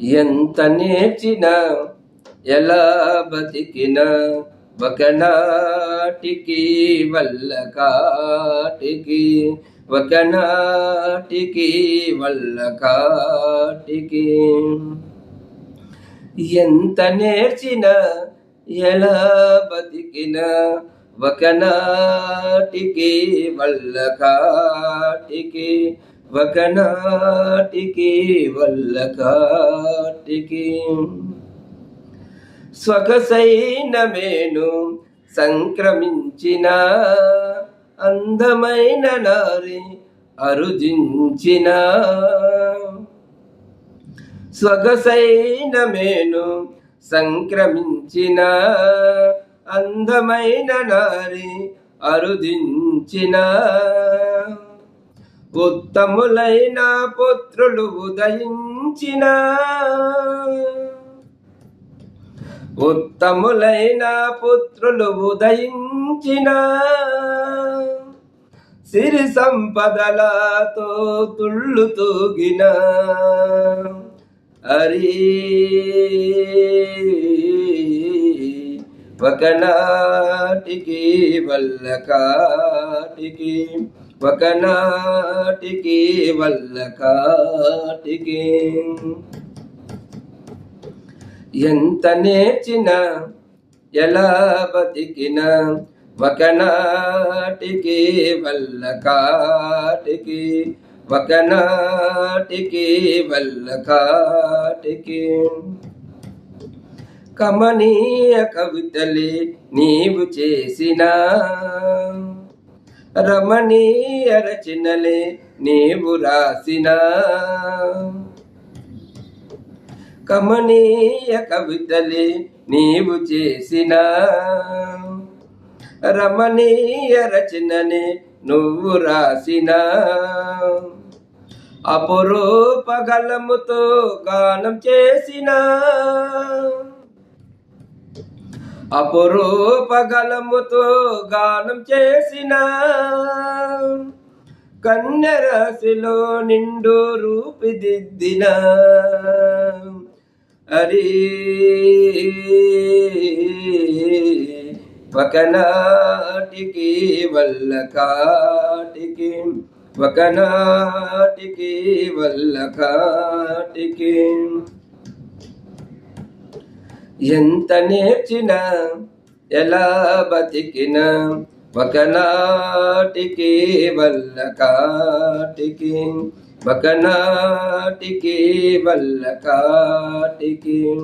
ఎంత నేర్చిన ఎలా బతికిన ఒకనాటికి వల్ల కాటికి ఒకనాటికి వల్ల కాటికి. ఎంత నేర్చిన ఎలా బతికిన ఒకనాటికి వల్ల కాటికి ఒకనాటికి వల్ల కాటికి స్వగసైన మేను సంక్రమించిన అందమైన నారి అరుజించిన. స్వగసైన మేను సంక్రమించిన అందమైన నారి అరుదించిన ఉత్తములైన పుత్రులు ఉదయించిన. ఉత్తములైన పుత్రులు ఉదయించిన. సిరి సంపదలతో తుళ్ళు తూగిన. హరి ఒకనాటికి వల్ల కాటికి ఒకనాటికి వల్ల కాటికి ఎంత నేర్చిన ఎలా బతికినా ఒకనాటికి వల్ల కాటికి ఒకనాటికి వల్ల కాటికి కమనీయ కవితలే నీవు చేసిన. రమణీయ రచనలే నీవు రాసిన. కమనీయ కవితలే నీవు చేసిన. రమణీయ రచననే నువ్వు రాసిన. అపురూపగలముతో గానం చేసిన. అపురూపగలముతో గానం చేసిన కన్యరాశిలో నిండు రూపిదిద్దిన అరి ఒకనాటికి వల్ల కాటికి ఒకనాటికి వల్ల కాటికి. ఎంత నేర్చినా ఎలా బతికినా ఒకనాటికి వల్ల కాటికి ఒకనాటికి వల్ల కాటికి.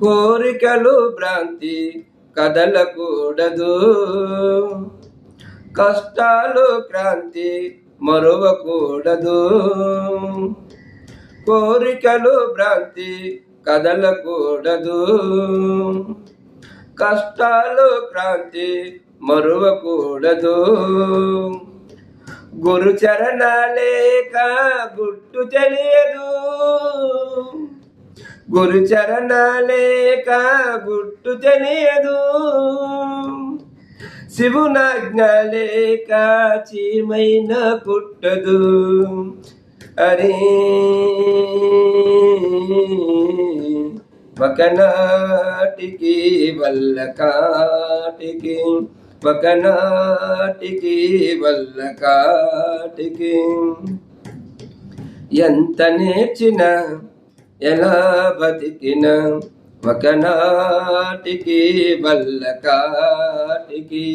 కోరికలు భ్రాంతి కదలకూడదు కష్టాలు క్రాంతి మరువకూడదు. కోరికలు భ్రాంతి కదలకూడదు. కష్టాలు క్రాంతి మరువకూడదు. గురు చరణాలేక గుట్టు తెలియదు. గురు చరణాలేక గుట్టు తెలియదు. శివునాజ్ఞ లేక చీమైన పుట్టదు. అరే ఒకనాటికి వల్ల కాటికి ఒకనాటికి వల్ల కాటికి ఎంత నేర్చిన ఎలా బతికిన ఒకనాటికి వల్ల కాటికి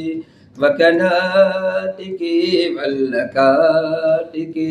ఒకనాటికి వల్ల కాటికి